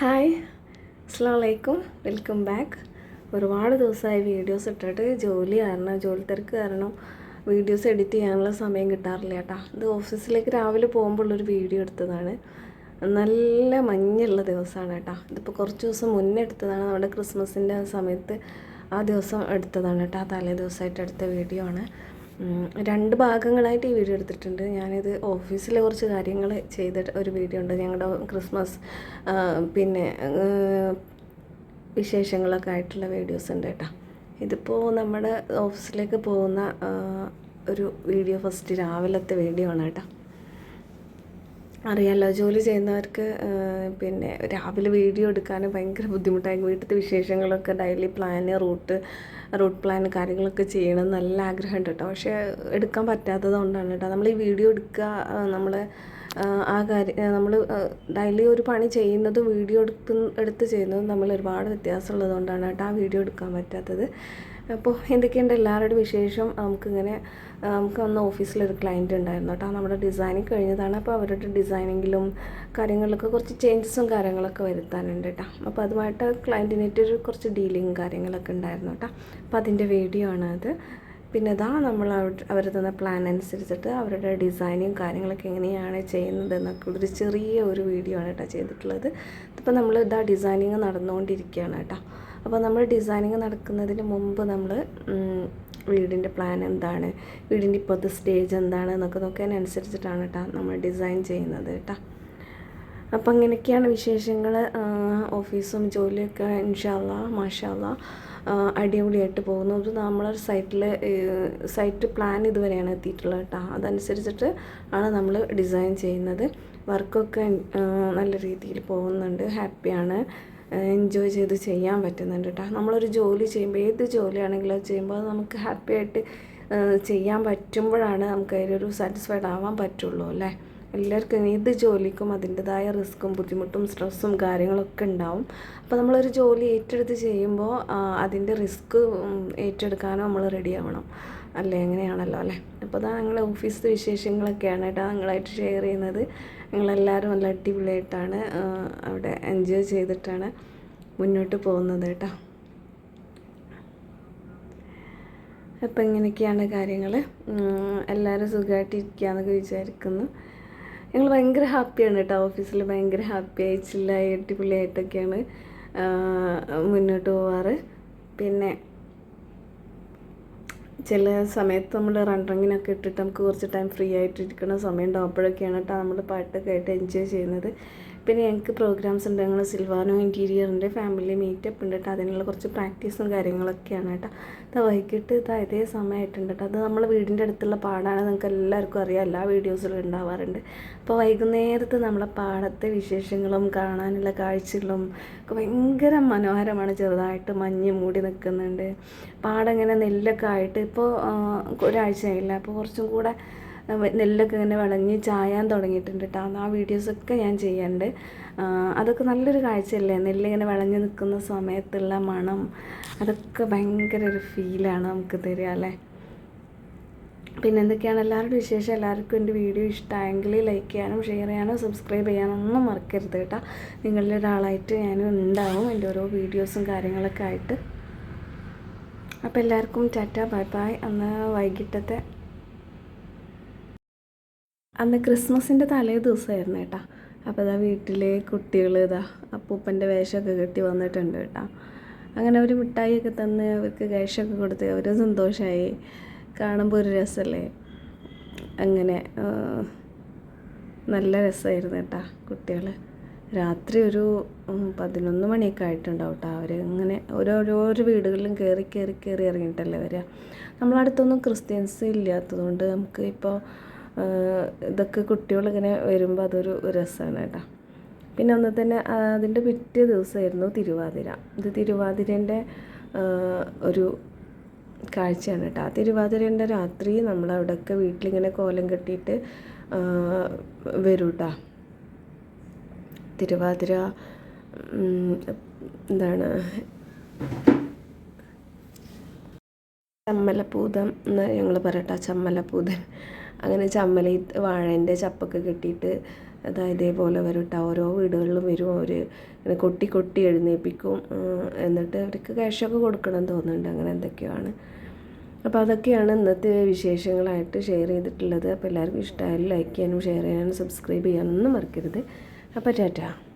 Hi അസ്ലാമലൈക്കും welcome back ഒരുപാട് ദിവസമായി videos ഇട്ടിട്ട് ജോലി കാരണം ജോലി തിരക്ക് കാരണം വീഡിയോസ് എഡിറ്റ് ചെയ്യാനുള്ള സമയം കിട്ടാറില്ല കേട്ടോ. ഇത് ഓഫീസിലേക്ക് രാവിലെ പോകുമ്പോൾ ഉള്ളൊരു വീഡിയോ എടുത്തതാണ്. നല്ല മഞ്ഞുള്ള ദിവസമാണ് കേട്ടോ. ഇതിപ്പോൾ കുറച്ച് ദിവസം മുന്നേ എടുത്തതാണ്. നമ്മുടെ ക്രിസ്മസിന്റെ സമയത്ത് ആ ദിവസം എടുത്തതാണ് കേട്ടോ. തലേ ദിവസമായിട്ട് എടുത്ത വീഡിയോ ആണ്. രണ്ട് ഭാഗങ്ങളായിട്ട് ഈ വീഡിയോ എടുത്തിട്ടുണ്ട്. ഞാനിത് ഓഫീസിലെ കുറച്ച് കാര്യങ്ങൾ ചെയ്ത ഒരു വീഡിയോ ഉണ്ട്. ഞങ്ങളുടെ ക്രിസ്മസ് പിന്നെ വിശേഷങ്ങളൊക്കെ ആയിട്ടുള്ള വീഡിയോസ് ഉണ്ട് കേട്ടോ. ഇതിപ്പോൾ നമ്മുടെ ഓഫീസിലേക്ക് പോകുന്ന ഒരു വീഡിയോ ഫസ്റ്റ് രാവിലത്തെ വീഡിയോ ആണ് കേട്ടോ. അറിയാലോ ജോലി ചെയ്യുന്നവർക്ക് പിന്നെ രാവിലെ വീഡിയോ എടുക്കാൻ ഭയങ്കര ബുദ്ധിമുട്ടായി വീട്ടിലത്തെ വിശേഷങ്ങളൊക്കെ daily plan route route plan കാര്യങ്ങളൊക്കെ ചെയ്യണം നല്ല ആഗ്രഹമുണ്ട് കേട്ടോ. പക്ഷേ എടുക്കാൻ പറ്റാത്തത് കൊണ്ടാണ് കേട്ടോ. നമ്മൾ ഈ വീഡിയോ എടുക്കുക നമ്മൾ ആ കാര്യം നമ്മൾ ഡെയിലി ഒരു പണി ചെയ്യുന്നതും വീഡിയോ എടുക്കുന്ന എടുത്ത് ചെയ്യുന്നതും നമ്മൾ ഒരുപാട് വ്യത്യാസമുള്ളത് കൊണ്ടാണ് കേട്ടോ ആ വീഡിയോ എടുക്കാൻ പറ്റാത്തത്. അപ്പോൾ എന്തൊക്കെയുണ്ട് എല്ലാവരുടെയും വിശേഷം? നമുക്കിങ്ങനെ നമുക്ക് അന്ന് ഓഫീസിലൊരു ക്ലയന്റ് ഉണ്ടായിരുന്നു കേട്ടോ. നമ്മുടെ ഡിസൈനിങ് കഴിഞ്ഞതാണ്. അപ്പോൾ അവരുടെ ഡിസൈനിങ്ങിലും കാര്യങ്ങളിലൊക്കെ കുറച്ച് ചേഞ്ചസും കാര്യങ്ങളൊക്കെ വരുത്താനുണ്ട് കേട്ടോ. അപ്പോൾ അതുമായിട്ട് ക്ലയന്റിനായിട്ട് ഒരു കുറച്ച് ഡീലിങ്ങും കാര്യങ്ങളൊക്കെ ഉണ്ടായിരുന്നു കേട്ടോ. അപ്പോൾ അതിന്റെ വീഡിയോ ആണ് അത്. പിന്നെ ഇതാ നമ്മൾ അവർ തന്ന പ്ലാൻ അനുസരിച്ചിട്ട് അവരുടെ ഡിസൈനും കാര്യങ്ങളൊക്കെ എങ്ങനെയാണ് ചെയ്യുന്നത് എന്നൊക്കെ ഒരു ചെറിയ ഒരു വീഡിയോ ആണ് കേട്ടോ ചെയ്തിട്ടുള്ളത്. ഇതിപ്പോൾ നമ്മൾ ഇതാ ഡിസൈനിങ് നടന്നുകൊണ്ടിരിക്കുകയാണ് കേട്ടോ. അപ്പോൾ നമ്മൾ ഡിസൈനിങ് നടക്കുന്നതിന് മുമ്പ് നമ്മൾ വീടിന്റെ പ്ലാൻ എന്താണ്? വീടിന്റെ ഇപ്പോഴത്തെ സ്റ്റേജ് എന്താണ്? എന്നൊക്കെ നോക്കിയതിനനുസരിച്ചിട്ടാണ് കേട്ടോ നമ്മൾ ഡിസൈൻ ചെയ്യുന്നത് കേട്ടോ അപ്പം അങ്ങനെയൊക്കെയാണ് വിശേഷങ്ങൾ ഓഫീസും ജോലിയൊക്കെ ഇൻഷാല്ല മാഷാല്ല അടിപൊളിയായിട്ട് പോകുന്നു. അത് നമ്മളൊരു സൈറ്റിൽ സൈറ്റ് പ്ലാൻ ഇതുവരെയാണ് എത്തിയിട്ടുള്ളത് കേട്ടോ അതനുസരിച്ചിട്ട് ആണ് നമ്മൾ ഡിസൈൻ ചെയ്യുന്നത്. വർക്കൊക്കെ നല്ല രീതിയിൽ പോകുന്നുണ്ട്. ഹാപ്പിയാണ് എൻജോയ് ചെയ്ത് ചെയ്യാൻ പറ്റുന്നുണ്ട് കേട്ടോ. നമ്മളൊരു ജോലി ചെയ്യുമ്പോൾ ഏത് ജോലിയാണെങ്കിലും അത് ചെയ്യുമ്പോൾ അത് നമുക്ക് ഹാപ്പി ആയിട്ട് ചെയ്യാൻ പറ്റുമ്പോഴാണ് നമുക്ക് അതിലൊരു സാറ്റിസ്ഫൈഡ് ആവാൻ പറ്റുള്ളൂ അല്ലേ? എല്ലാവർക്കും ഏത് ജോലിക്കും അതിന്റെതായ റിസ്ക്കും ബുദ്ധിമുട്ടും സ്ട്രെസ്സും കാര്യങ്ങളൊക്കെ ഉണ്ടാവും. അപ്പോൾ നമ്മളൊരു ജോലി ഏറ്റെടുത്ത് ചെയ്യുമ്പോൾ അതിന്റെ റിസ്ക് ഏറ്റെടുക്കാനും നമ്മൾ റെഡി ആവണം. അല്ലേ? അങ്ങനെയാണല്ലോ അല്ലേ? അപ്പോൾ അതാണ് ഞങ്ങളെ ഓഫീസിലെ വിശേഷങ്ങളൊക്കെയാണ് കേട്ടോ നിങ്ങളായിട്ട് ഷെയർ ചെയ്യുന്നത്. ഞങ്ങളെല്ലാവരും നല്ല അടിപൊളിയായിട്ടാണ് അവിടെ എൻജോയ് ചെയ്തിട്ടാണ് മുന്നോട്ട് പോകുന്നത് കേട്ടോ. അപ്പം ഇങ്ങനെയൊക്കെയാണ് കാര്യങ്ങൾ എല്ലാവരും സുഖമായിട്ടിരിക്കുക എന്നൊക്കെ വിചാരിക്കുന്നു. ഞങ്ങൾ ഭയങ്കര ഹാപ്പിയാണ് കേട്ടോ. ഓഫീസിൽ ഭയങ്കര ഹാപ്പിയായി ചില്ലായി അടിപൊളിയായിട്ടൊക്കെയാണ് മുന്നോട്ട് പോവാറ്. പിന്നെ ചില സമയത്ത് നമ്മൾ റണ്ണിങ്ങിനൊക്കെ ഇട്ടിട്ട് നമുക്ക് കുറച്ച് ടൈം ഫ്രീ ആയിട്ട് ഇരിക്കുന്ന സമയം ഉണ്ടാവും അപ്പോഴൊക്കെയാണ് കേട്ടോ നമ്മൾ പാട്ടൊക്കെ ആയിട്ട് എൻജോയ് ചെയ്യുന്നത്. പിന്നെ ഞങ്ങൾക്ക് പ്രോഗ്രാംസ് ഉണ്ട്. ഞങ്ങൾ സിൽവാനോ ഇന്റീരിയറിന്റെ ഫാമിലി മീറ്റപ്പ് ഉണ്ട് കേട്ടോ അതിനുള്ള കുറച്ച് പ്രാക്ടീസും കാര്യങ്ങളൊക്കെയാണ് കേട്ടോ അത് വൈകിട്ട് ഇത് ഇതേ സമയമായിട്ടുണ്ട് കേട്ടോ അത് നമ്മളെ വീടിന്റെ അടുത്തുള്ള പാടാണ്. നിങ്ങൾക്ക് എല്ലാവർക്കും അറിയാം. എല്ലാ വീഡിയോസിലും ഉണ്ടാവാറുണ്ട്. അപ്പോൾ വൈകുന്നേരത്ത് നമ്മളെ പാടത്തെ വിശേഷങ്ങളും കാണാനുള്ള കാഴ്ചകളും ഒക്കെ ഭയങ്കര മനോഹരമാണ്. ചെറുതായിട്ട് മഞ്ഞ് മൂടി നിൽക്കുന്നുണ്ട് പാടം ഇങ്ങനെ നെല്ലൊക്കെ ആയിട്ട് ഇപ്പോൾ ഒരാഴ്ചയായില്ല? അപ്പോൾ കുറച്ചും കൂടെ നെല്ലൊക്കെ ഇങ്ങനെ വിളഞ്ഞ് ചായാൻ തുടങ്ങിയിട്ടുണ്ട് കേട്ടോ ആ വീഡിയോസൊക്കെ ഞാൻ ചെയ്യാറുണ്ട് അതൊക്കെ നല്ലൊരു കാഴ്ചയല്ലേ? നെല്ലിങ്ങനെ വിളഞ്ഞ് നിൽക്കുന്ന സമയത്തുള്ള മണം അതൊക്കെ ഭയങ്കര ഒരു ഫീലാണ് നമുക്ക് തരിക അല്ലേ? പിന്നെ എന്തൊക്കെയാണ് എല്ലാവരുടെയും വിശേഷം? എല്ലാവർക്കും എന്റെ വീഡിയോ ഇഷ്ടമായെങ്കിൽ ലൈക്ക് ചെയ്യാനും ഷെയർ ചെയ്യാനും സബ്സ്ക്രൈബ് ചെയ്യാനും ഒന്നും മറക്കരുത് കേട്ടോ നിങ്ങളുടെ ഒരാളായിട്ട് ഞാനും ഉണ്ടാവും എന്റെ ഓരോ വീഡിയോസും കാര്യങ്ങളൊക്കെ ആയിട്ട്. അപ്പോൾ എല്ലാവർക്കും ടാറ്റ ബൈ ബൈ. അന്ന് വൈകിട്ടത്തെ അന്ന് ക്രിസ്മസിന്റെ തലേ ദിവസമായിരുന്നു കേട്ടോ. അപ്പോൾ ഇതാ വീട്ടിലെ കുട്ടികൾ ഇതാ അപ്പൂപ്പന്റെ വേഷമൊക്കെ കെട്ടി വന്നിട്ടുണ്ട് കേട്ടോ. അങ്ങനെ അവർ മിഠായിയൊക്കെ തന്ന് അവർക്ക് വേഷമൊക്കെ കൊടുത്ത് അവർ സന്തോഷമായി കാണുമ്പോൾ ഒരു രസമല്ലേ അങ്ങനെ നല്ല രസമായിരുന്നു കേട്ടോ കുട്ടികൾ രാത്രി ഒരു പതിനൊന്ന് മണിയൊക്കെ ആയിട്ടുണ്ടാവും കേട്ടോ അവർ ഇങ്ങനെ ഓരോരോ വീടുകളിലും കയറി കയറി കയറി ഇറങ്ങിയിട്ടല്ലേ വരിക. നമ്മളടുത്തൊന്നും ക്രിസ്ത്യൻസ് ഇല്ലാത്തതുകൊണ്ട് നമുക്ക് ഇപ്പോൾ ഇതൊക്കെ കുട്ടികളിങ്ങനെ വരുമ്പോൾ അതൊരു രസമാണ് കേട്ടോ പിന്നെ അന്ന് തന്നെ അതിന്റെ പിറ്റേ ദിവസമായിരുന്നു തിരുവാതിര. ഇത് തിരുവാതിരേന്റെ ഒരു കാഴ്ചയാണ് കേട്ടോ ആ തിരുവാതിരേന്റെ രാത്രി നമ്മളവിടെയൊക്കെ വീട്ടിലിങ്ങനെ കോലം കെട്ടിയിട്ട് വരും കേട്ടോ തിരുവാതിര എന്താണ്? ചമ്മലപ്പൂതം എന്ന് ഞങ്ങൾ പറയട്ടെ ചമ്മലപ്പൂതൻ. അങ്ങനെ ചമ്മല വാഴേന്റെ ചപ്പൊക്കെ കെട്ടിയിട്ട് അതായത് ഇതേപോലെ വരും ഓരോ വീടുകളിലും വരും അവർ ഇങ്ങനെ കൊട്ടി കൊട്ടി എഴുന്നേൽപ്പിക്കും എന്നിട്ട് അവർക്ക് ക്യാഷൊക്കെ കൊടുക്കണം തോന്നുന്നുണ്ട്. അങ്ങനെ എന്തൊക്കെയാണ്. അപ്പോൾ അതൊക്കെയാണ് ഇന്നത്തെ വിശേഷങ്ങളായിട്ട് ഷെയർ ചെയ്തിട്ടുള്ളത്. അപ്പോൾ എല്ലാവർക്കും ഇഷ്ടമായാലും ലൈക്ക് ചെയ്യാനും ഷെയർ ചെയ്യാനും സബ്സ്ക്രൈബ് ചെയ്യാനൊന്നും മറക്കരുത്. അപ്പോൾ ടാറ്റ.